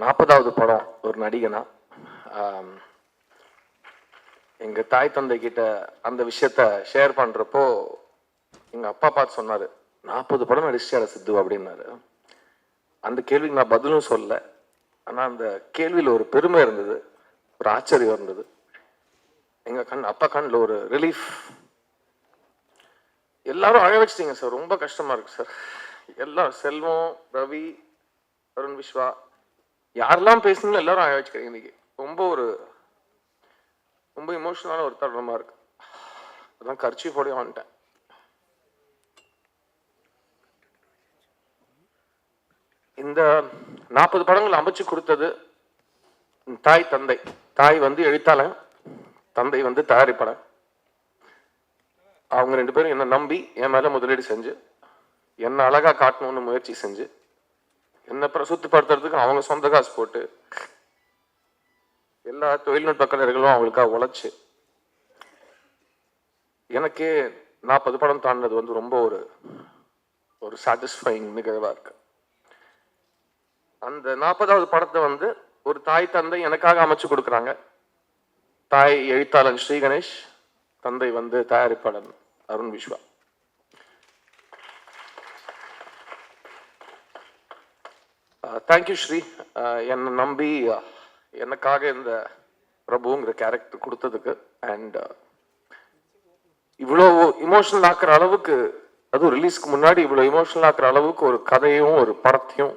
நாற்பதாவது படம் ஒரு நடிகனா எங்கள் தாய் தந்தை கிட்ட அந்த விஷயத்த ஷேர் பண்ணுறப்போ எங்கள் அப்பா பார்த்து சொன்னார் நாற்பது படம் நடிச்சார சித்து? அப்படின்னாரு. அந்த கேள்விக்கு நான் பதிலும் சொல்ல ஆனால் அந்த கேள்வியில் ஒரு பெருமை இருந்தது ஒரு ஆச்சரியம் இருந்தது. எங்கள் கண் அப்பா கண்ணில் ஒரு ரிலீஃப் எல்லாரும் அழ வச்சிட்டீங்க சார் ரொம்ப கஷ்டமாக இருக்குது சார். எல்லாம் செல்வம் ரவி அருண் விஸ்வா யாரெல்லாம் பேசுனீங்களோ எல்லாரும் ஆய வச்சுக்கிறீங்க இன்னைக்கு. ரொம்ப ஒரு ரொம்ப இமோஷனலான ஒரு தருணமா இருக்கு. அதான் கர்ச்சி போட வந்துட்டேன். இந்த நாற்பது படங்கள் அமைச்சு கொடுத்தது தாய் தந்தை. தாய் வந்து எழுத்தாளன். தந்தை வந்து தயாரிப்பாளன். அவங்க ரெண்டு பேரும் என்னை நம்பி என் மேல முதலீடு செஞ்சு என்னை அழகா காட்டணும்னு முயற்சி செஞ்சு என்ன பிரசுத்தப்படுத்துறதுக்கு அவங்க சொந்த காசு போட்டு எல்லா தொழில்நுட்ப கலைஞர்களும் அவங்களுக்காக உழைச்சு எனக்கே நாற்பது படம் தாண்டினது வந்து ரொம்ப ஒரு ஒரு சாட்டிஸ்ஃபைங் நிகழ்வாக இருக்கு. அந்த நாற்பதாவது படத்தை வந்து ஒரு தாய் தந்தை எனக்காக அமைச்சு கொடுக்குறாங்க. தாய் எழுத்தாளன் ஸ்ரீ கணேஷ் தந்தை வந்து தயாரிப்பாளன் Arun Vishwa. Uh, thank you Sri uh, என்னை நம்பி uh, எனக்காக இந்த பிரபுங்கிற கேரக்டர் கொடுத்ததுக்கு அண்ட் இவ்வளோ இமோஷனல் ஆக்குற அளவுக்கு அதுவும் ரிலீஸ்க்கு முன்னாடி இவ்வளோ இமோஷனல் ஆக்குற அளவுக்கு ஒரு கதையும் ஒரு படத்தையும்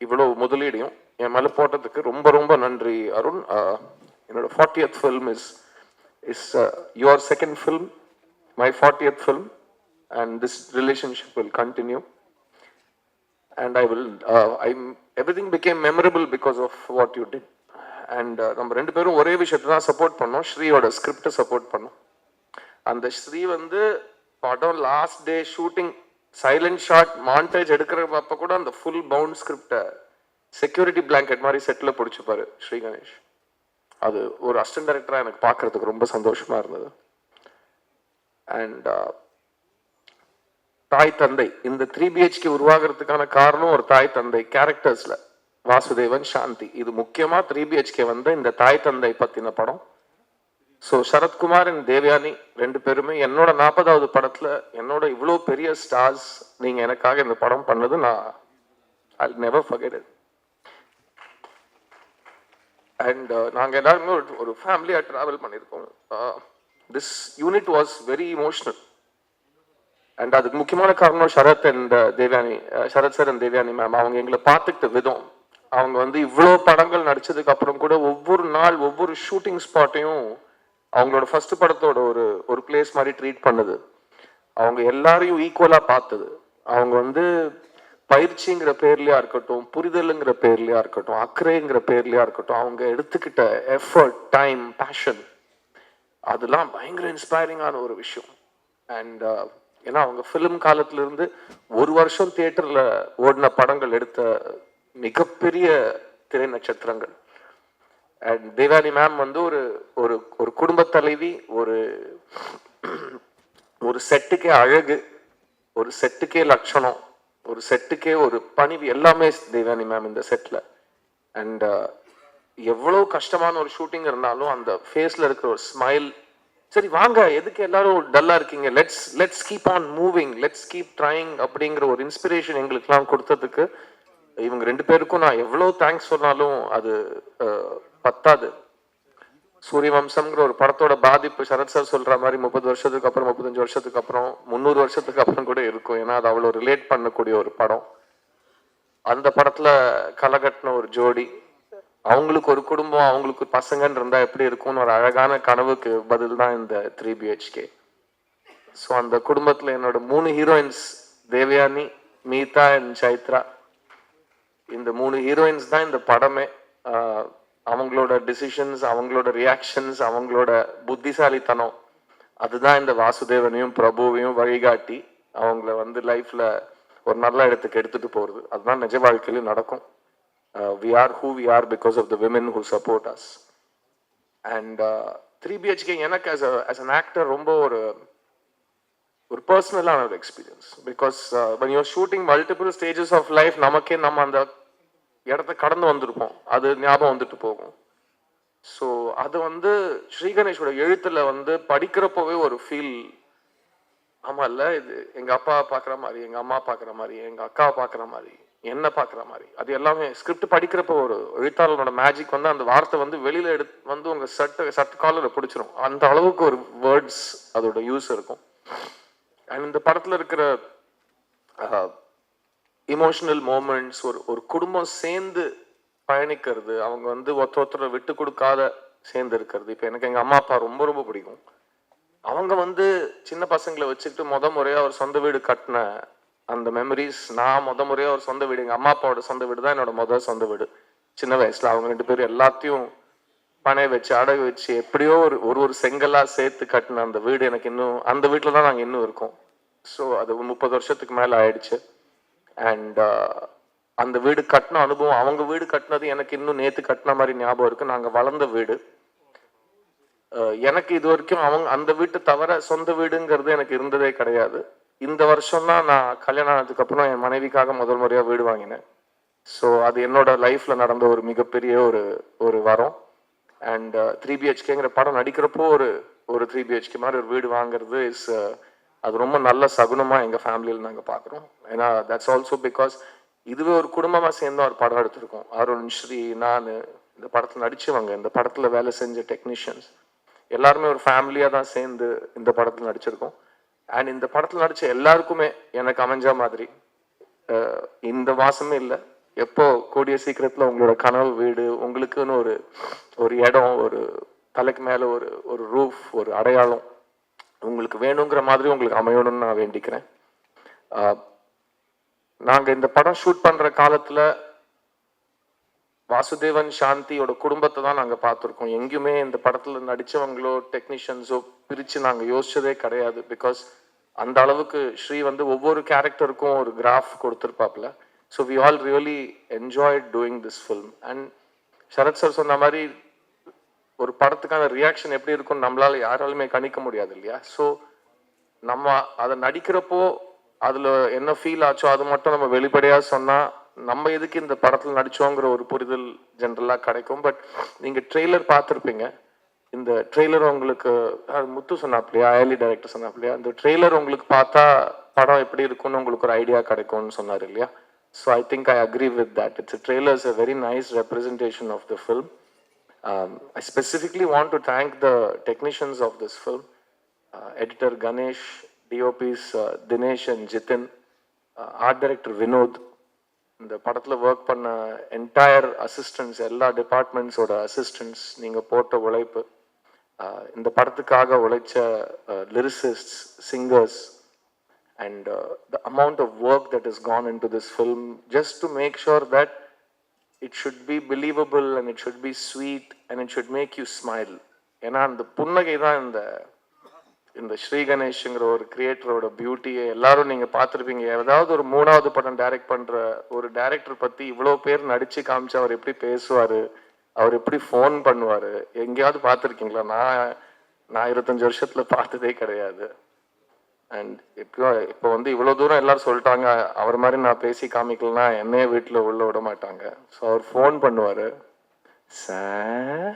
இவ்வளோ முதலீடையும் என் மேலே போட்டதுக்கு ரொம்ப ரொம்ப நன்றி அருண். என்னோட fortieth film is is your second film my fortieth film and this relationship will continue and I will, uh, I'm, everything become memorable because of what you did and நம்ம ரெண்டு பேரும் ஒரே விஷயத்தை தான் சப்போர்ட் பண்ணோம். ஸ்ரீயோட ஸ்கிரிப்டை சப்போர்ட் பண்ணோம். அந்த ஸ்ரீ வந்து படம் last day shooting silent shot montage எடுக்கிற அப்போ கூட அந்த ஃபுல் பவுண்ட் ஸ்கிரிப்டை செக்யூரிட்டி பிளாங்கெட் மாதிரி செட்டில் பிடிச்சிப்பாரு ஸ்ரீ கணேஷ். அது ஒரு அசிஸ்டன்ட் டைரக்டராக எனக்கு பார்க்கறதுக்கு ரொம்ப சந்தோஷமாக இருந்தது. அண்ட் தாய் தந்தை. இந்த த்ரீ பிஹெச்கே உருவாகிறதுக்கான காரணம் ஒரு தாய் தந்தை. கேரக்டர்ஸ்ல வாசுதேவன் சாந்தி. இது முக்கியமா த்ரீ பிஹெச்கே வந்த இந்த தாய் தந்தை பத்தின படம். ஸோ சரத்குமார் அண்ட் தேவயானி ரெண்டு பேருமே என்னோட நாற்பதாவது படத்துல என்னோட இவ்வளோ பெரிய ஸ்டார்ஸ் நீங்க எனக்காக இந்த படம் பண்ணது நான் I never forget it and நாங்கள் எல்லாருமே ஒரு ஒரு ஃபேமிலியாக ட்ராவல் பண்ணியிருக்கோம். This unit was very emotional and அதுக்கு முக்கியமான காரணம் Sarath and uh, Devayani uh, Sarath sir and Devayani ma'am அவங்க எங்களை பார்த்துக்கிட்ட விதம். அவங்க வந்து இவ்வளோ படங்கள் நடிச்சதுக்கு அப்புறம் கூட ஒவ்வொரு நாள் ஒவ்வொரு ஷூட்டிங் ஸ்பாட்டையும் அவங்களோட ஃபர்ஸ்ட் படத்தோட ஒரு ஒரு பிளேஸ் மாதிரி ட்ரீட் பண்ணுது. அவங்க எல்லாரையும் ஈக்குவலாக பார்த்தது. அவங்க வந்து பயிற்சிங்கிற பேர்லையா இருக்கட்டும் புரிதலுங்கிற பேர்லையா இருக்கட்டும் அக்கறைங்கிற பேர்லையா இருக்கட்டும் அவங்க எடுத்துக்கிட்ட எஃபர்ட் டைம் பேஷன் அதெல்லாம் பயங்கர இன்ஸ்பைரிங்கான ஒரு விஷயம். அண்ட் ஏன்னா அவங்க ஃபிலிம் காலத்திலிருந்து ஒரு வருஷம் தியேட்டரில் ஓடின படங்கள் எடுத்த மிகப்பெரிய திரை நட்சத்திரங்கள். அண்ட் தேவானி மேம் வந்து ஒரு ஒரு ஒரு குடும்ப தலைவி ஒரு ஒரு செட்டுக்கே அழகு ஒரு செட்டுக்கே லட்சணம் ஒரு செட்டுக்கே ஒரு பணிவு எல்லாமே தேவானி மேம் இந்த செட்டில் அண்ட் எவ்வளோ கஷ்டமான ஒரு ஷூட்டிங் இருந்தாலும் அந்த ஃபேஸில் இருக்கிற ஒரு ஸ்மைல் சரி வாங்க. எதுக்கு எல்லாரும் டல்லா இருக்கீங்க? Let's let's keep on moving let's keep trying அப்படிங்கிற ஒரு இன்ஸ்பிரேஷன் எங்களுக்குலாம் கொடுத்ததுக்கு இவங்க ரெண்டு பேருக்கும் நான் எவ்வளோ தேங்க்ஸ் சொன்னாலும் அது பத்தாது. சூரிய வம்சம்ங்கிற ஒரு படத்தோட பாதிப்பு சரத் சார் சொல்ற மாதிரி முப்பது வருஷத்துக்கு அப்புறம் முப்பத்தஞ்சு வருஷத்துக்கு அப்புறம் முந்நூறு வருஷத்துக்கு அப்புறம் கூட இருக்கும். ஏன்னா அது அவ்வளோ ரிலேட் பண்ணக்கூடிய ஒரு படம். அந்த படத்துல கலகட்டின ஒரு ஜோடி அவங்களுக்கு ஒரு குடும்பம் அவங்களுக்கு பசங்கன்னு இருந்தா எப்படி இருக்கும்னு ஒரு அழகான கனவுக்கு பதில் தான் இந்த த்ரீ பிஹெச்கே ஸோ அந்த குடும்பத்துல என்னோட மூணு ஹீரோயின்ஸ் தேவயானி மீதா அண்ட் சைத்ரா. இந்த மூணு ஹீரோயின்ஸ் தான் இந்த படமே. அவங்களோட டிசிஷன்ஸ் அவங்களோட ரியாக்ஷன்ஸ் அவங்களோட புத்திசாலித்தனம். அதுதான் இந்த வாசுதேவனையும் பிரபுவையும் வழிகாட்டி. அவங்கள வந்து லைஃப்ல ஒரு நல்ல இடத்துக்கு எடுத்துட்டு போறது. அதுதான் நிஜ வாழ்க்கையிலும் நடக்கும். We are who we are because of the women who support us. And three BHK எனக்கு as a as an actor ரொம்ப ஒரு ஒரு பர்சனலான ஒரு experience because uh, when you're shooting multiple stages of life நமக்கே நம்ம அந்த இடத்த கடந்து வந்திருப்போம். அது ஞாபகம் வந்துட்டு போகும். ஸோ அது வந்து ஸ்ரீகணேஷோட எழுத்தில் எழுத்துல வந்து படிக்கிறப்போவே ஒரு ஃபீல் ஆமா இல்ல இது எங்க அப்பா பாக்குற மாதிரி எங்க அம்மா பாக்குற மாதிரி எங்க அக்கா பாக்குற மாதிரி. என்ன பார்க்குற மாதிரி. அது எல்லாமே ஸ்கிரிப்ட் படிக்கிறப்போ ஒரு எழுத்தாளரோட மேஜிக் வந்து அந்த வார்த்தை வந்து வெளியில் எடுத்து வந்து உங்கள் சட்ட சட்ட காலரை பிடிச்சிரும். அந்த அளவுக்கு ஒரு வேர்ட்ஸ் அதோட யூஸ் இருக்கும். அண்ட் இந்த படத்தில் இருக்கிற இமோஷனல் மூமெண்ட்ஸ் ஒரு ஒரு குடும்பம் சேர்ந்து பயணிக்கிறது அவங்க வந்து ஒருத்தர் ஒருத்தரை விட்டு கொடுக்காத சேர்ந்து இருக்கிறது. இப்போ எனக்கு எங்கள் அம்மா அப்பா ரொம்ப ரொம்ப பிடிக்கும். அவங்க வந்து சின்ன பசங்களை வச்சுக்கிட்டு முத முறையாக ஒரு சொந்த வீடு கட்டின அந்த மெமரிஸ் நான் முத முறையாக ஒரு சொந்த வீடு எங்கள் அம்மா அப்பாவோட சொந்த வீடு தான் என்னோட முதல் சொந்த வீடு. சின்ன வயசில் அவங்க ரெண்டு பேரும் எல்லாத்தையும் பனைய வச்சு அடகு வச்சு எப்படியோ ஒரு ஒரு ஒரு செங்கலாக சேர்த்து கட்டின அந்த வீடு எனக்கு இன்னும் அந்த வீட்டில் தான் நாங்கள் இன்னும் இருக்கோம். ஸோ அது முப்பது வருஷத்துக்கு மேலே ஆயிடுச்சு. அண்ட் uh, அந்த வீடு கட்டின அனுபவம் அவங்க வீடு கட்டினது எனக்கு இன்னும் நேற்று கட்டின மாதிரி ஞாபகம் இருக்குது நாங்கள் வளர்ந்த வீடு. Uh, எனக்கு இது வரைக்கும் அவங்க அந்த வீட்டை தவிர சொந்த வீடுங்கிறது எனக்கு இருந்ததே கிடையாது. இந்த வருஷம் தான் நான் கல்யாணம் ஆனதுக்கு அப்புறம் என் மனைவிக்காக முதல் முறையாக வீடு வாங்கினேன். ஸோ அது என்னோட லைஃப்ல நடந்த ஒரு மிகப்பெரிய ஒரு ஒரு வரம். அண்ட் த்ரீ பிஹெச்கேங்கிற படம் நடிக்கிறப்போ ஒரு ஒரு த்ரீ பிஹெச்கே மாதிரி ஒரு வீடு வாங்குறது இஸ் uh, அது ரொம்ப நல்ல சகுனமாக எங்கள் ஃபேமிலியில் நாங்கள் பார்க்குறோம் ஏன்னா தட்ஸ் ஆல்சோ பிகாஸ் இதுவே ஒரு குடும்பமாக சேர்ந்து ஒரு படம் எடுத்திருக்கோம். அருண் ஸ்ரீ நான் இந்த படத்தில் நடிச்சவங்க இந்த படத்தில் வேலை செஞ்ச டெக்னீஷியன்ஸ் எல்லாருமே ஒரு ஃபேமிலியாக தான் சேர்ந்து இந்த படத்தில் நடிச்சிருக்கோம். அண்ட் இந்த படத்தில் நடித்த எல்லாருக்குமே எனக்கு அமைஞ்ச மாதிரி இந்த மாசமே இல்லை. எப்போ கூடிய சீக்கிரத்தில் உங்களோட கனவு வீடு உங்களுக்குன்னு ஒரு ஒரு இடம் ஒரு தலைக்கு மேலே ஒரு ஒரு ரூஃப் ஒரு அடையாளம் உங்களுக்கு வேணுங்கிற மாதிரி உங்களுக்கு அமையணும்னு நான் வேண்டிக்கிறேன். நாங்கள் இந்த படம் ஷூட் பண்ணுற காலத்தில் வாசுதேவன் சாந்தியோட குடும்பத்தை தான் நாங்கள் பார்த்துருக்கோம். எங்கேயுமே இந்த படத்தில் நடித்தவங்களோ டெக்னீஷியன்ஸோ பிரித்து நாங்கள் யோசிச்சதே கிடையாது. பிகாஸ் அந்த அளவுக்கு ஸ்ரீ வந்து ஒவ்வொரு கேரக்டருக்கும் ஒரு graph கொடுத்துருப்பாப்ல so we all really enjoy doing this film and Sarath sir சொன்ன மாதிரி ஒரு படத்துக்கான ரியாக்ஷன் எப்படி இருக்கும்னு நம்மளால யாராலுமே கணிக்க முடியாது இல்லையா? ஸோ நம்ம அதை நடிக்கிறப்போ அதில் என்ன ஃபீல் ஆச்சோ அது மட்டும் நம்ம வெளிப்படையாக சொன்னால் நம்ம எதுக்கு இந்த படத்தில் நடிச்சோங்கிற ஒரு புரிதல் ஜென்ரலாக கிடைக்கும். பட் நீங்கள் ட்ரெய்லர் பார்த்துருப்பீங்க. இந்த ட்ரெய்லர் உங்களுக்கு முத்து சொன்னாப்லையா அயலி டைரக்டர் சொன்னாப்லையா இந்த ட்ரெய்லர் உங்களுக்கு பார்த்தா படம் எப்படி இருக்கும்னு உங்களுக்கு ஒரு ஐடியா கிடைக்கும்னு சொன்னார் இல்லையா? So I think I agree with that it's trailer is a very nice representation of the film I specifically want to thank the technicians of this film editor Ganesh DOPs Dinesh and Jithin art director Vinoth இந்த படத்தில் work பண்ண entire assistance எல்லா டிபார்ட்மெண்ட்ஸோட assistance நீங்கள் போட்ட உழைப்பு இந்த படத்துக்காக உழைச்ச lyricists singers and the amount of work that is gone into this film just to make sure that it should be believable and it should be sweet and it should make you smile ஏன்னா அந்த புன்னகை தான் இந்த இந்த ஸ்ரீகணேஷுங்கிற ஒரு கிரியேட்டரோட பியூட்டியை எல்லாரும் நீங்கள் பார்த்துருப்பீங்க. ஏதாவது ஒரு மூணாவது படம் டைரக்ட் பண்ணுற ஒரு டைரக்டர் பற்றி இவ்வளோ பேர் நடித்து காமிச்சு அவர் எப்படி பேசுவார் அவர் எப்படி ஃபோன் பண்ணுவார் எங்கேயாவது பார்த்துருக்கீங்களா? நான் நான் இருபத்தஞ்சி வருஷத்தில் பார்த்ததே கிடையாது. அண்ட் இப்போ இப்போ வந்து இவ்வளோ தூரம் எல்லாரும் சொல்லிட்டாங்க அவர் மாதிரி நான் பேசி காமிக்கலன்னா என்னையே வீட்டில் உள்ளே விட மாட்டாங்க. ஸோ அவர் ஃபோன் பண்ணுவார். சார்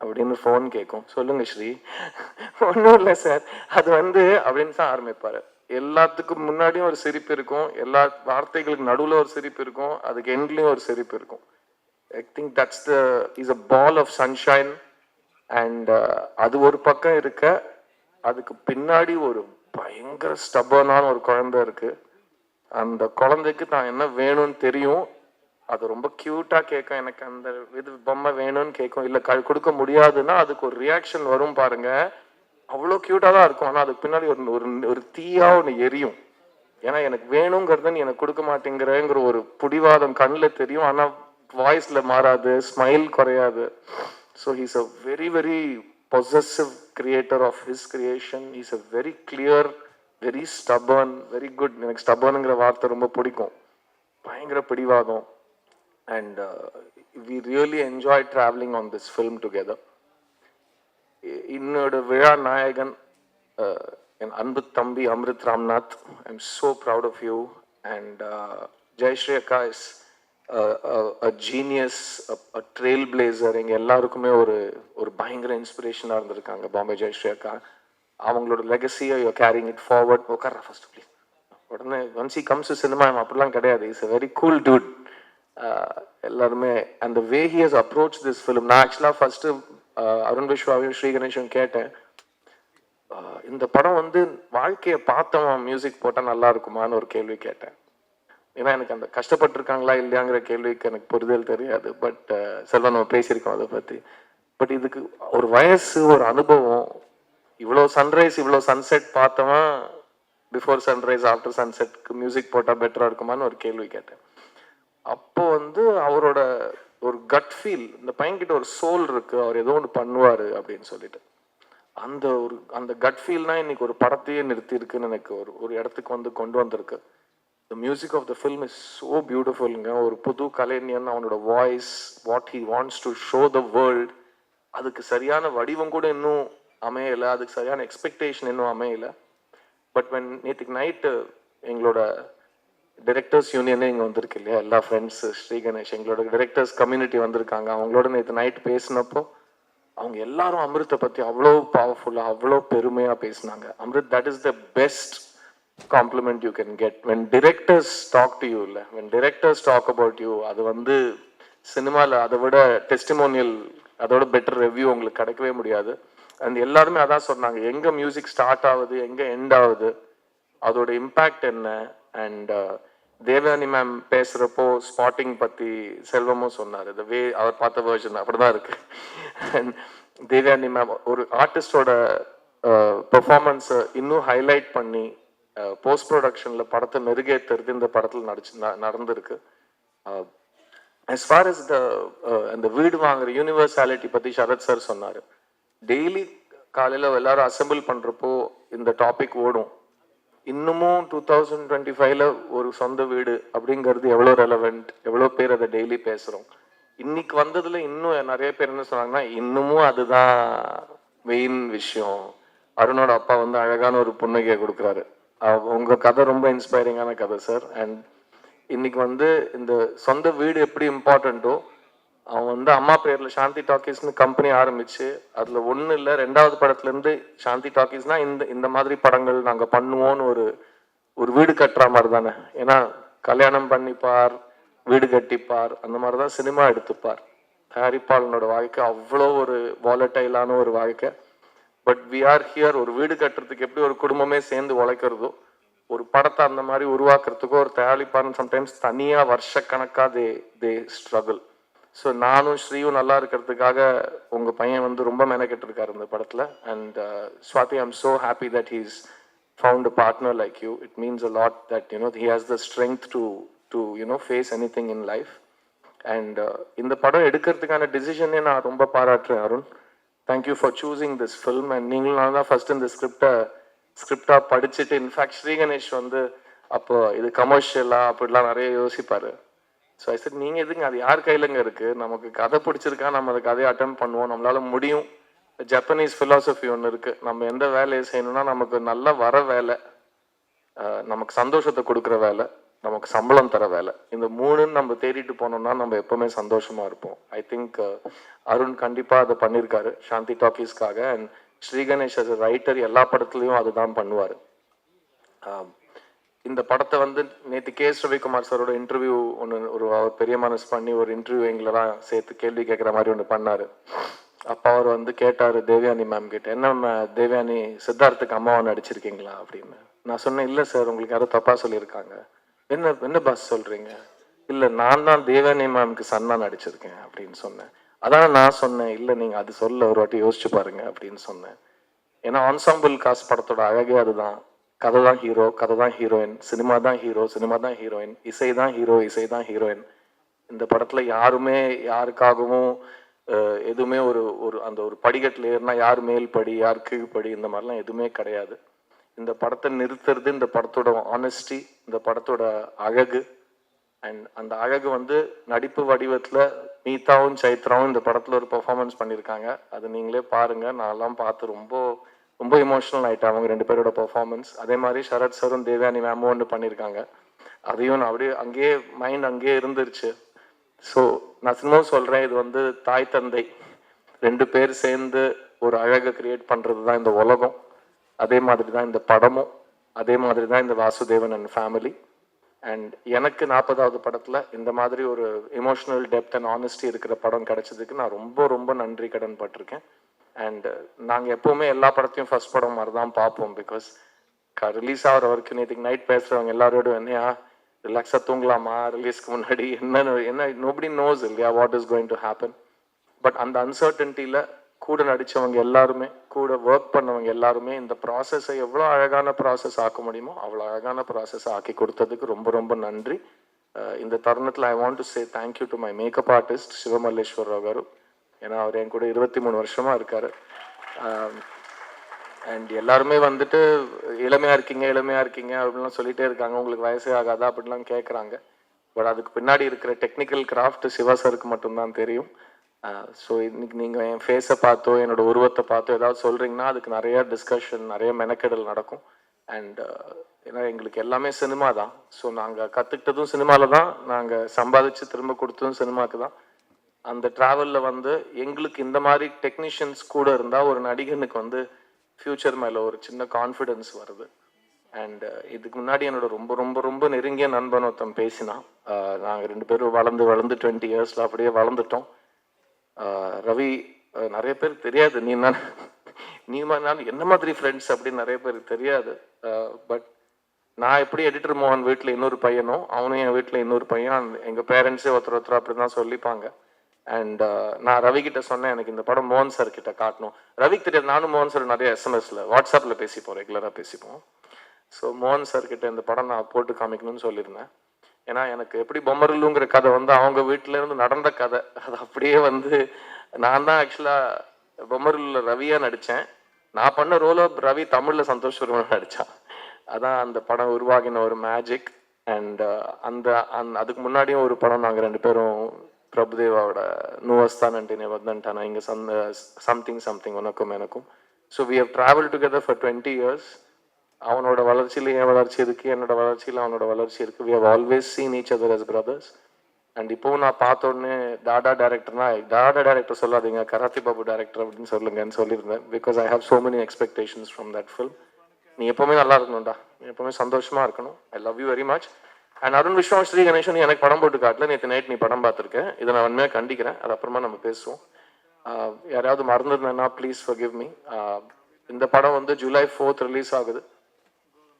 அப்படின்னு ஃபோன் கேட்கும் சொல்லுங்க ஸ்ரீ. ஒன்றும் இல்லை சார். அது வந்து அப்படின்னு தான் ஆரம்பிப்பார். எல்லாத்துக்கும் முன்னாடியும் ஒரு சிரிப்பு இருக்கும். எல்லா வார்த்தைகளுக்கு நடுவில் ஒரு சிரிப்பு இருக்கும். அதுக்கு எண்ட்லேயும் ஒரு சிரிப்பு இருக்கும். I think that's the is a ball of sunshine and அது ஒரு பக்கம் இருக்க அதுக்கு பின்னாடி ஒரு பயங்கர ஸ்டபனான ஒரு குழந்தை இருக்குது அந்த குழந்தைக்கு தான் என்ன வேணும்னு தெரியும். அது ரொம்ப கியூட்டா கேட்கும் எனக்கு அந்த இது பொம்மை வேணும்னு கேட்கும் இல்ல க- கொடுக்க முடியாதுன்னா அதுக்கு ஒரு ரியாக்ஷன் வரும் பாருங்க. அவ்வளோ கியூட்டா தான் இருக்கும். ஆனா அதுக்கு பின்னாடி ஒரு ஒரு ஒரு தீயா ஒன்று எரியும். ஏன்னா எனக்கு வேணுங்கிறத நீ எனக்கு கொடுக்க மாட்டேங்கிறங்கிற ஒரு புடிவாதம் கண்ணில் தெரியும். ஆனா வாய்ஸ்ல மாறாது. ஸ்மைல் குறையாது. So he's a very very possessive creator of his creation is a very clear very stubborn very good எனக்கு ஸ்டபர்னுங்கிற வார்த்தை ரொம்ப பிடிக்கும். பயங்கர பிடிவாதம். And uh, we really enjoy travelling on this film together. என்னோட விழா நாயகன் uh, என் அன்பு தம்பி Amrit Ramnath. I am so proud of you and Jayashree அக்கா இஸ் ஜீனியஸ் ட்ரெயில் பிளேசர் எங்கள் எல்லாருக்குமே ஒரு ஒரு பயங்கர இன்ஸ்பிரேஷனாக இருந்திருக்காங்க பாம்பே ஜெயஸ்ரீ அக்கா அவங்களோட லெகசியை யூ கேரிங் இட் ஃபார்வர்ட் உட்கார ஃபர்ஸ்ட் ப்ளீஸ் உடனே once he comes to cinema அப்படிலாம் கிடையாது. Is a very cool dude Uh, எல்லாருமே அந்த way he has approach this film நான் ஆக்சுவலாக ஃபர்ஸ்ட்டு uh, அருண் விஸ்வாவையும் ஸ்ரீ கணேஷும் கேட்டேன் uh, இந்த படம் வந்து வாழ்க்கையை பார்த்தவன் மியூசிக் போட்டால் நல்லா இருக்குமான்னு ஒரு கேள்வி கேட்டேன். ஏன்னா எனக்கு அந்த கஷ்டப்பட்டிருக்காங்களா இல்லையாங்கிற கேள்விக்கு எனக்கு புரிதல் தெரியாது. பட் செல்வா நம்ம பேசியிருக்கோம் அதை பற்றி பட் இதுக்கு ஒரு வயசு ஒரு அனுபவம் இவ்வளோ சன்ரைஸ் இவ்வளோ சன்செட் பார்த்தவன் பிஃபோர் சன்ரைஸ் ஆஃப்டர் சன்செட்க்கு மியூசிக் போட்டால் பெட்டராக இருக்குமான்னு ஒரு கேள்வி கேட்டேன். அப்போ வந்து அவரோட ஒரு கட் ஃபீல் இந்த பையன்கிட்ட ஒரு சோல் இருக்கு அவர் ஏதோ ஒன்று பண்ணுவார் அப்படின்னு சொல்லிட்டு. அந்த ஒரு அந்த கட் ஃபீல்னா இன்னைக்கு ஒரு படத்தையே நிறுத்தி இருக்குன்னு எனக்கு ஒரு ஒரு இடத்துக்கு வந்து கொண்டு வந்திருக்கு. The music of the film is so பியூட்டிஃபுல்ங்க ஒரு புது கலைஞன் அவனோட voice what he wants to show the world அதுக்கு சரியான வடிவம் கூட இன்னும் அமையலை அதுக்கு சரியான எக்ஸ்பெக்டேஷன் இன்னும் அமையலை. பட் வென் நேற்றுக்கு நைட்டு எங்களோட டிரெக்டர்ஸ் யூனியனே இங்கே வந்திருக்கு இல்லையா? எல்லா ஃப்ரெண்ட்ஸ் ஸ்ரீ கணேஷ் எங்களோட டிரெக்டர்ஸ் கம்யூனிட்டி வந்திருக்காங்க. அவங்களோட நேற்று நைட் பேசினப்போ அவங்க எல்லாரும் அமிர்த்தை பற்றி அவ்வளோ பவர்ஃபுல்லாக அவ்வளோ பெருமையாக பேசினாங்க. Amrit that is the best compliment you can get when directors talk to you இல்லை when directors talk about you அது வந்து சினிமாவில் அதை விட டெஸ்டிமோனியல் அதோட பெட்டர் ரிவ்யூ உங்களுக்கு கிடைக்கவே முடியாது. அண்ட் எல்லாருமே அதான் சொன்னாங்க. எங்கே மியூசிக் ஸ்டார்ட் ஆகுது எங்கே எண்ட் ஆகுது அதோட இம்பேக்ட் என்ன? அண்ட் தேவயானி மேம் பேசுகிறப்போ ஸ்பாட்டிங் பற்றி செல்வமும் சொன்னார். இந்த வே அவர் பார்த்த வேர்ஷன் அப்படிதான் இருக்கு. And தேவயானி மேம் ஒரு ஆர்டிஸ்டோட பெர்ஃபார்மன்ஸை இன்னும் ஹைலைட் பண்ணி போஸ்ட் ப்ரொடக்ஷனில் படத்தை மெருகேற்றுறது இந்த படத்தில் நடிச்சு நடந்திருக்கு. அஸ் ஃபார் as த அந்த வீடு வாங்குற யூனிவர்சாலிட்டி பற்றி சரத் சார் சொன்னார். டெய்லி காலையில் எல்லாரும் அசெம்பிள் பண்ணுறப்போ இந்த டாபிக் ஓடும். இன்னமும் டூ தௌசண்ட் டுவெண்ட்டி ஃபைவ்ல ஒரு சொந்த வீடு அப்படிங்கிறது எவ்வளோ ரெலவெண்ட் எவ்வளோ பேர் அதை டெய்லி பேசுகிறோம் இன்னைக்கு வந்ததுல இன்னும் நிறைய பேர் என்ன சொன்னாங்கன்னா இன்னமும் அதுதான் மெயின் விஷயம். அருணோட அப்பா வந்து அழகான ஒரு புன்னகையை கொடுக்குறாரு. உங்கள் கதை ரொம்ப இன்ஸ்பைரிங்கான கதை சார் அண்ட் இன்னைக்கு வந்து இந்த சொந்த வீடு எப்படி இம்பார்ட்டண்ட்டோ அவன் வந்து அம்மா பேர்ல சாந்தி டாக்கீஸ்னு கம்பெனி ஆரம்பிச்சு அதுல ஒன்றும் இல்ல ரெண்டாவது படத்துல இருந்து சாந்தி டாக்கீஸ்னா இந்த இந்த மாதிரி படங்கள் நாங்க பண்ணுவோம்னு ஒரு ஒரு வீடு கட்டுற மாதிரி தானே. ஏன்னா கல்யாணம் பண்ணிப்பார் வீடு கட்டிப்பார் அந்த மாதிரி தான் சினிமா எடுத்துப்பார். தயாரிப்பாளனோட வாழ்க்கை அவ்வளோ ஒரு வாலட்டைலான ஒரு வாழ்க்கை. பட் வி ஆர் ஹியர் ஒரு வீடு கட்டுறதுக்கு எப்படி ஒரு குடும்பமே சேர்ந்து உழைக்கிறதோ ஒரு படத்தை அந்த மாதிரி உருவாக்குறதுக்கோ ஒரு தயாரிப்பாளன் சம்டைம்ஸ் தனியாக வருஷக்கணக்காக தே தே ஸ்ட்ரகிள் ஸோ நானும் ஸ்ரீயும் நல்லா இருக்கிறதுக்காக உங்கள் பையன் வந்து ரொம்ப மெனக்கெட்டுருக்காரு இந்த படத்தில். And Swathi I'm so happy that he's found a partner like you. It means a lot that you know he has the strength to to you know face anything in and uh, இந்த படம் எடுக்கிறதுக்கான டிசிஷனே நான் ரொம்ப பாராட்டுறேன் Arun. Thank you for choosing this film and நீங்களும் நான் தான் ஃபர்ஸ்ட் இந்த ஸ்கிரிப்டை ஸ்கிரிப்டாக படிச்சுட்டு இன்ஃபேக்ட் ஸ்ரீ கணேஷ் வந்து அப்போ இது கமர்ஷியலா அப்படிலாம் நிறைய யோசிப்பாரு. ஸோ ஐ சார் நீங்கள் எதுங்க? அது யார் கையிலங்க இருக்குது நமக்கு கதை பிடிச்சிருக்கா? நம்ம அந்த கதையை அட்டன் பண்ணுவோம். நம்மளால முடியும். ஜப்பனீஸ் ஃபிலாசபி ஒன்று இருக்குது நம்ம எந்த வேலையை செய்யணும்னா நமக்கு நல்லா வர வேலை நமக்கு சந்தோஷத்தை கொடுக்குற வேலை நமக்கு சம்பளம் தர வேலை. இந்த மூணுன்னு நம்ம தேடிட்டு போனோம்னா நம்ம எப்பவுமே சந்தோஷமா இருப்போம். ஐ திங்க் அருண் கண்டிப்பா அதை பண்ணியிருக்காரு சாந்தி டாக்கீஸ்க்காக அண்ட் ஸ்ரீ கணேஷ் ரைட்டர் எல்லா படத்துலையும் அதுதான் பண்ணுவார். இந்த படத்தை வந்து நேற்று கே. எஸ் ரவிக்குமார் சாரோட இன்டர்வியூ ஒன்று ஒரு அவர் பெரிய மனசு பண்ணி ஒரு இன்டர்வியூ எங்களெல்லாம் சேர்த்து கேள்வி கேட்குற மாதிரி ஒன்று பண்ணார். அப்போ அவர் வந்து கேட்டார் தேவயானி மேம் கிட்ட என்ன ma'am, தேவயானி சித்தார்த்துக்கு அம்மாவை நடிச்சிருக்கீங்களா அப்படின்னு. நான் சொன்னேன் இல்லை சார் உங்களுக்கு யாரோ தப்பாக சொல்லியிருக்காங்க. என்ன என்ன பஸ் சொல்கிறீங்க இல்லை நான் தான் தேவயானி மேம்க்கு சன்னா நடிச்சிருக்கேன் அப்படின்னு சொன்னேன். அதான் நான் சொன்னேன் இல்லை நீங்கள் அது சொல்ல ஒரு வாட்டி யோசிச்சு பாருங்க அப்படின்னு சொன்னேன். ஏன்னா ஆன்சாம்பிள் காசு படத்தோட அழகே அதுதான். கதை தான் ஹீரோ கதை தான் ஹீரோயின் சினிமா தான் ஹீரோ சினிமா தான் ஹீரோயின் இசை தான் ஹீரோ இசை தான் ஹீரோயின் இந்த படத்தில் யாருமே யாருக்காகவும் எதுவுமே ஒரு ஒரு அந்த ஒரு படிக்கட்டில் ஏறினா யார் மேல் படி யார் கீழ்ப்படி இந்த மாதிரிலாம் எதுவுமே கிடையாது. இந்த படத்தை நிறுத்துறது இந்த படத்தோட ஆனஸ்டி இந்த படத்தோட அழகு. அண்ட் அந்த அழகு வந்து நடிப்பு வடிவத்தில் மீதாவும் சைத்ராவும் இந்த படத்தில் ஒரு பெர்ஃபார்மன்ஸ் பண்ணியிருக்காங்க. அது நீங்களே பாருங்க. நான்லாம் பார்த்து ரொம்ப ரொம்ப இமோஷனல் ஆகிட்டேன் அவங்க ரெண்டு பேரோட பர்ஃபார்மன்ஸ் அதே மாதிரி சரத் சரும் தேவயானி மேமும் ஒன்று பண்ணியிருக்காங்க அதையும் நான் அப்படியே அங்கேயே மைண்ட் அங்கேயே இருந்துருச்சு. ஸோ நான் திரும்பவும் சொல்கிறேன் இது வந்து தாய் தந்தை ரெண்டு பேர் சேர்ந்து ஒரு அழகை கிரியேட் பண்ணுறது தான் இந்த உலகம். அதே மாதிரி தான் இந்த படமும். அதே மாதிரி தான் இந்த வாசுதேவன் அண்ட் ஃபேமிலி அண்ட் எனக்கு நாற்பதாவது படத்தில் இந்த மாதிரி ஒரு எமோஷ்னல் டெப்த் அண்ட் ஆனஸ்டி இருக்கிற படம் கிடைச்சதுக்கு நான் ரொம்ப ரொம்ப நன்றி கடன் பட்டிருக்கேன். அண்ட் uh, நாங்கள் எப்போவுமே எல்லா படத்தையும் ஃபர்ஸ்ட் படம் மாதிரி தான் பார்ப்போம் பிகாஸ் ரிலீஸ் ஆகிற வரைக்கும் நேற்றுக்கு நைட் பேசுகிறவங்க எல்லாரோட என்னையா ரிலாக்ஸாக தூங்கலாமா? ரிலீஸ்க்கு முன்னாடி என்னென்ன என்ன நோபடி நோஸ் இல்லையா what is going to happen but அந்த அன்சர்டன்ட்டியில் கூட நடித்தவங்க எல்லாருமே கூட ஒர்க் பண்ணவங்க எல்லாருமே இந்த ப்ராசஸை எவ்வளோ அழகான ப்ராசஸ் ஆக்க முடியுமோ அவ்வளோ அழகான ப்ராசஸ் ஆக்கி கொடுத்ததுக்கு ரொம்ப ரொம்ப நன்றி. Uh, இந்த தருணத்தில் I want to say thank you to my makeup artist Sivamalleswararao garu ஏன்னா அவர் என் கூட இருபத்தி மூணு வருஷமா இருக்காரு. அண்ட் எல்லாருமே வந்துட்டு இளமையா இருக்கீங்க இளமையா இருக்கீங்க அப்படின்லாம் சொல்லிட்டே இருக்காங்க. உங்களுக்கு வயசே ஆகாதா? அப்படின்லாம் கேட்குறாங்க பட் அதுக்கு பின்னாடி இருக்கிற டெக்னிக்கல் கிராஃப்ட் சிவா சாருக்கு மட்டும்தான் தெரியும். ஸோ இன்னைக்கு நீங்கள் என் ஃபேஸை பார்த்தோ என்னோட உருவத்தை பார்த்தோ ஏதாவது சொல்கிறீங்கன்னா அதுக்கு நிறையா டிஸ்கஷன் நிறைய மெனக்கெடல் நடக்கும். அண்ட் ஏன்னா எங்களுக்கு எல்லாமே சினிமா தான். ஸோ நாங்கள் கற்றுக்கிட்டதும் சினிமாவில் தான். நாங்கள் சம்பாதிச்சு திரும்ப கொடுத்ததும் சினிமாவுக்கு தான். அந்த ட்ராவலில் வந்து எங்களுக்கு இந்த மாதிரி டெக்னீஷியன்ஸ் கூட இருந்தால் ஒரு நடிகனுக்கு வந்து ஃப்யூச்சர் மேலே ஒரு சின்ன கான்ஃபிடென்ஸ் வருது. அண்ட் uh, இதுக்கு முன்னாடி என்னோட ரொம்ப ரொம்ப ரொம்ப நெருங்கிய நண்பன் ஒருத்தன் பேசினான் uh, நாங்கள் ரெண்டு பேரும் வளர்ந்து வளர்ந்து டுவெண்ட்டி இயர்ஸில் அப்படியே வளர்ந்துட்டோம். Uh, ரவி நிறைய பேருக்கு தெரியாது. நீ நான் நீ மாதிரி நான் என்ன மாதிரி ஃப்ரெண்ட்ஸ் அப்படின்னு நிறைய பேருக்கு தெரியாது. பட் நான் எப்படி எடிட்டர் மோகன் வீட்டில் இன்னொரு பையனும் அவனும் என் வீட்டில் இன்னொரு பையன். எங்கள் பேரண்ட்ஸே ஒருத்தர் ஒருத்தர் அப்படி தான் சொல்லிப்பாங்க. அண்ட் uh, நான் ரவி கிட்ட சொன்னேன் எனக்கு இந்த படம் மோகன் சார் கிட்ட காட்டணும். ரவிக்கு தெரியாது நானும் மோகன் சார் நிறைய எஸ்எம்எஸ்ல வாட்ஸ்அப்பில் பேசிப்போம் ரெகுலராக பேசிப்போம். ஸோ மோகன் சார் கிட்ட இந்த படம் நான் போட்டு காமிக்கணும்னு சொல்லியிருந்தேன். ஏன்னா எனக்கு எப்படி பொம்மருலுங்கிற கதை வந்து அவங்க வீட்டில இருந்து நடந்த கதை. அது அப்படியே வந்து நான் தான் ஆக்சுவலாக பொம்மருல ரவியாக நடித்தேன் நான் பண்ண ரோலோ ரவி தமிழில் சந்தோஷ் வருமன் நடித்தான் அதான் அந்த படம் உருவாகின ஒரு மேஜிக் அண்ட் uh, அந்த அந் அதுக்கு முன்னாடியும் ஒரு படம் நாங்கள் ரெண்டு பேரும் பிரபுதேவாவோட நூவஸ்தானன்ட்டு வந்தன்ட்டானா இங்கே சந்த சம்திங் சம்திங் உனக்கும் எனக்கும். So we have travel together for twenty years அவனோட வளர்ச்சியில என் வளர்ச்சி இருக்குது என்னோட வளர்ச்சியில அவனோட வளர்ச்சி இருக்கு. We have always seen each other as brothers and இப்போவும் நான் பார்த்த உடனே டாடா டேரக்டர்னா டாடா டேரக்டர் சொல்லாதீங்க கராத்தி பாபு டேரக்டர் அப்படின்னு சொல்லுங்கன்னு சொல்லியிருந்தேன். Because I have so many expectations from that film நீ எப்போவுமே நல்லா இருக்கணும்டா. நீ சந்தோஷமாக இருக்கணும். I love you very much and Arun Vishwam Sri Ganesan எனக்கு படம் போட்டு காட்டல. நேற்று நைட் நீ படம் பார்த்துருக்கேன் இதை நான் உண்மையாக கண்டிக்கிறேன். அது அப்புறமா நம்ம பேசுவோம். யாராவது மறந்துருந்தேன்னா ப்ளீஸ் ஃபர் கிவ் மீ இந்த படம் வந்து ஜூலை ஃபோர்த் ரிலீஸ் ஆகுது.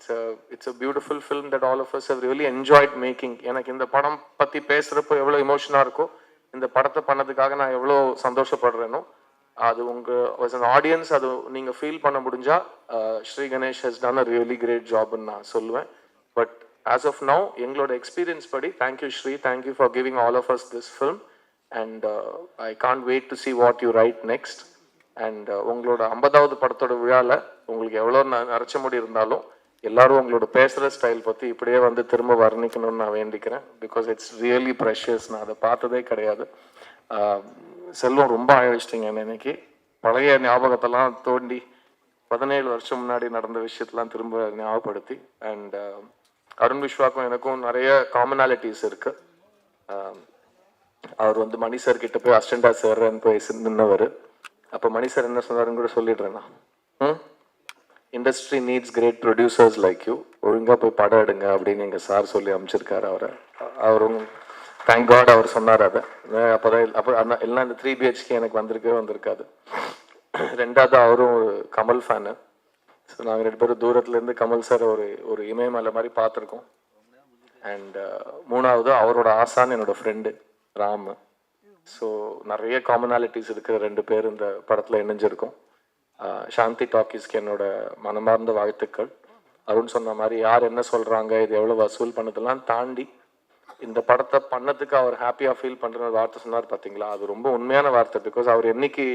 It's it's a beautiful film that all of us have really enjoyed making எனக்கு இந்த படம் பற்றி பேசுகிறப்போ எவ்வளோ எமோஷனாக இருக்கோ இந்த படத்தை பண்ணதுக்காக நான் எவ்வளோ சந்தோஷப்படுறேனோ அது உங்கள் வாஸ் அன் ஆடியன்ஸ் அது நீங்கள் ஃபீல் பண்ண முடிஞ்சால் Sri Ganesh has done a really great ஜாப்னு நான் சொல்லுவேன். பட் ஆஸ் ஆஃப் நவ் எங்களோட எக்ஸ்பீரியன்ஸ் படி thank you Sri thank you for giving all of us this film and I can't wait to see what you write next and உங்களோட ஐம்பதாவது படத்தோட விழாவில் உங்களுக்கு எவ்வளோ நரைச்ச முடி இருந்தாலும் எல்லாரும் உங்களோட பேசுகிற ஸ்டைல் பற்றி இப்படியே வந்து திரும்ப வர்ணிக்கணும்னு நான் வேண்டிக்கிறேன். பிகாஸ் இட்ஸ் ரியலி ப்ரெஷியஸ் நான் அதை பார்த்ததே கிடையாது. செல்வம் ரொம்ப ஆயிடுச்சிட்டிங்க இன்னைக்கு. பழைய ஞாபகத்தெல்லாம் தோண்டி பதினேழு வருஷம் முன்னாடி நடந்த விஷயத்தெலாம் திரும்ப ஞாபகப்படுத்தி. அண்ட் அருண் விஸ்வாக்கும் எனக்கும் நிறைய காமனாலிட்டிஸ் இருக்கு. அவர் வந்து மணி சார் கிட்ட போய் அஸ்டண்டா சேர்றேன்னு போய் நின்னவர். அப்போ மணி சார் என்ன சொன்னாருன்னு கூட சொல்லிடுறேன் நான். ம்? Industry needs great producers like you ஒழுங்கா போய் படம் எடுங்க அப்படின்னு எங்க சார் சொல்லி அமைச்சிருக்காரு அவரை. அவரும் தேங்க் காட் அவர் சொன்னார் அதை. அஹ் அப்பதான் இல்ல- அப்போ எல்லாம் இந்த த்ரீ பிஹெச்கே எனக்கு வந்திருக்கவே வந்திருக்காது. ரெண்டாவது அவரும் ஒரு கமல் ஃபேனு ஸோ நாங்கள் ரெண்டு பேரும் தூரத்துலேருந்து கமல் சார் ஒரு ஒரு இமயமலை மாதிரி பார்த்துருக்கோம். அண்ட் uh, மூணாவது அவரோட ஆசான் என்னோட ஃப்ரெண்டு ராம். ஸோ நிறைய காமனாலிட்டிஸ் இருக்கிற ரெண்டு பேர் இந்த படத்தில் இணைஞ்சிருக்கோம். Uh, சாந்தி டாக்கீஸ்க்கு என்னோட மனமார்ந்த வாழ்த்துக்கள். அருண் சொன்ன மாதிரி யார் என்ன சொல்கிறாங்க இது எவ்வளோ வசூல் பண்ணதெல்லாம் தாண்டி இந்த படத்தை பண்ணதுக்கு அவர் ஹாப்பியாக ஃபீல் பண்ணுற வார்த்தை சொன்னார் பார்த்தீங்களா அது ரொம்ப உண்மையான வார்த்தை. பிகாஸ் அவர் என்னைக்கு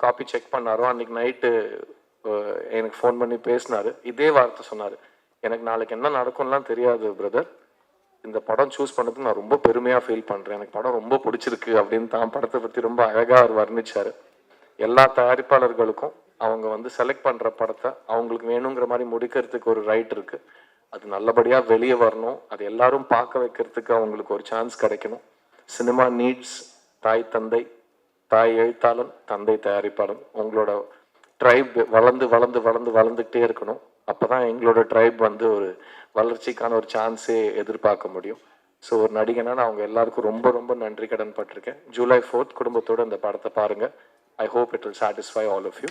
காப்பி செக் பண்ணாரோ அன்னைக்கு நைட்டு எனக்கு ஃபோன் பண்ணி பேசினாரு. இதே வார்த்தை சொன்னார். எனக்கு நாளைக்கு என்ன நடக்கும்லாம் தெரியாது பிரதர் இந்த படம் சூஸ் பண்ணதுக்கு நான் ரொம்ப பெருமையாக ஃபீல் பண்ணுறேன் எனக்கு படம் ரொம்ப பிடிச்சிருக்கு அப்படின்னு தான் படத்தை பற்றி ரொம்ப அழகாக அவர் வர்ணிச்சார். எல்லா தயாரிப்பாளர்களுக்கும் அவங்க வந்து செலக்ட் பண்ணுற படத்தை அவங்களுக்கு வேணுங்கிற மாதிரி முடிக்கிறதுக்கு ஒரு ரைட் இருக்குது அது நல்லபடியாக வெளியே வரணும். அது எல்லாரும் பார்க்க வைக்கிறதுக்கு அவங்களுக்கு ஒரு சான்ஸ் கிடைக்கணும். சினிமா நீட்ஸ் தாய் தந்தை தாய் எழுத்தாளன் தந்தை தயாரிப்பாளன். உங்களோட ட்ரைப் வளர்ந்து வளர்ந்து வளர்ந்து வளர்ந்துக்கிட்டே இருக்கணும். அப்போ தான் எங்களோட ட்ரைப் வந்து ஒரு வளர்ச்சிக்கான ஒரு சான்ஸே எதிர்பார்க்க முடியும். ஸோ ஒரு நடிகனா நான் அவங்க எல்லாருக்கும் ரொம்ப ரொம்ப நன்றி கடன் பட்டிருக்கேன். ஜூலை ஃபோர்த் குடும்பத்தோட இந்த படத்தை பாருங்க. I hope it will satisfy all of you